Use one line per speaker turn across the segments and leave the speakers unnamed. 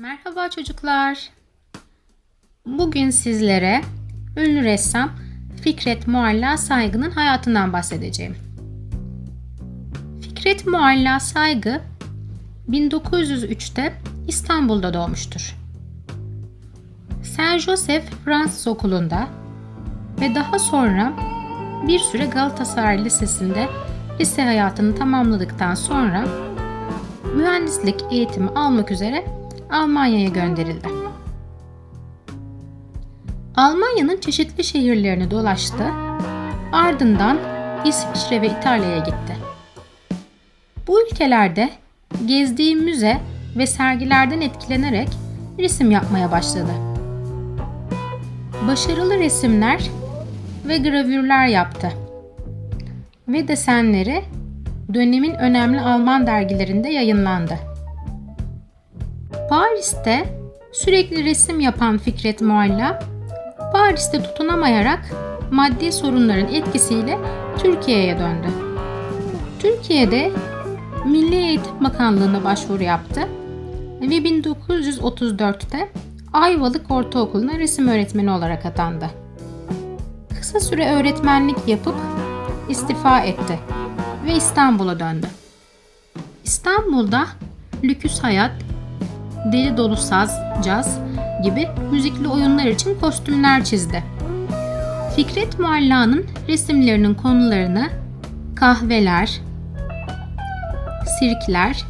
Merhaba çocuklar. Bugün sizlere ünlü ressam Fikret Mualla Saygı'nın hayatından bahsedeceğim. Fikret Mualla Saygı 1903'te İstanbul'da doğmuştur. Saint Joseph Fransız Okulu'nda ve daha sonra bir süre Galatasaray Lisesi'nde lise hayatını tamamladıktan sonra mühendislik eğitimi almak üzere Almanya'ya gönderildi. Almanya'nın çeşitli şehirlerini dolaştı. Ardından İsviçre ve İtalya'ya gitti. Bu ülkelerde gezdiği müze ve sergilerden etkilenerek resim yapmaya başladı. Başarılı resimler ve gravürler yaptı. Ve desenleri dönemin önemli Alman dergilerinde yayınlandı. Paris'te sürekli resim yapan Fikret Mualla, Paris'te tutunamayarak maddi sorunların etkisiyle Türkiye'ye döndü. Türkiye'de Milli Eğitim Bakanlığı'na başvuru yaptı ve 1934'te Ayvalık Ortaokulu'na resim öğretmeni olarak atandı. Kısa süre öğretmenlik yapıp istifa etti ve İstanbul'a döndü. İstanbul'da Lüküs Hayat, Deli Dolu Saz, Caz gibi müzikli oyunlar için kostümler çizdi. Fikret Mualla'nın resimlerinin konularını kahveler, sirkler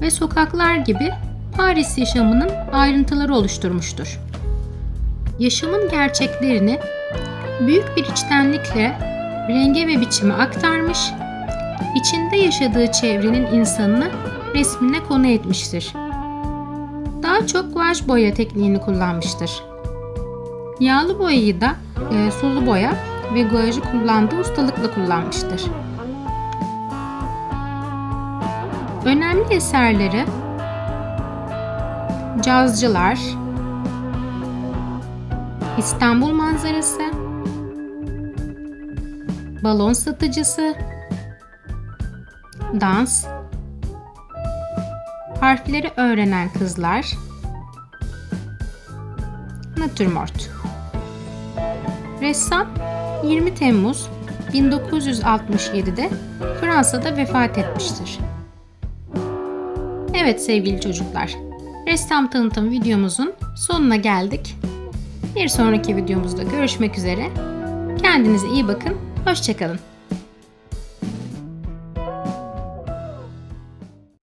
ve sokaklar gibi Paris yaşamının ayrıntıları oluşturmuştur. Yaşamın gerçeklerini büyük bir içtenlikle renge ve biçime aktarmış, içinde yaşadığı çevrenin insanını resmine konu etmiştir. Daha çok guaj boya tekniğini kullanmıştır. Yağlı boyayı da e, sulu boya ve guajı kullandığı ustalıkla kullanmıştır. Önemli eserleri Cazcılar, İstanbul manzarası, balon satıcısı, dans, harfleri öğrenen kızlar, natürmort. Ressam 20 Temmuz 1967'de Fransa'da vefat etmiştir. Evet sevgili çocuklar, ressam tanıtım videomuzun sonuna geldik. Bir sonraki videomuzda görüşmek üzere. Kendinize iyi bakın, hoşçakalın.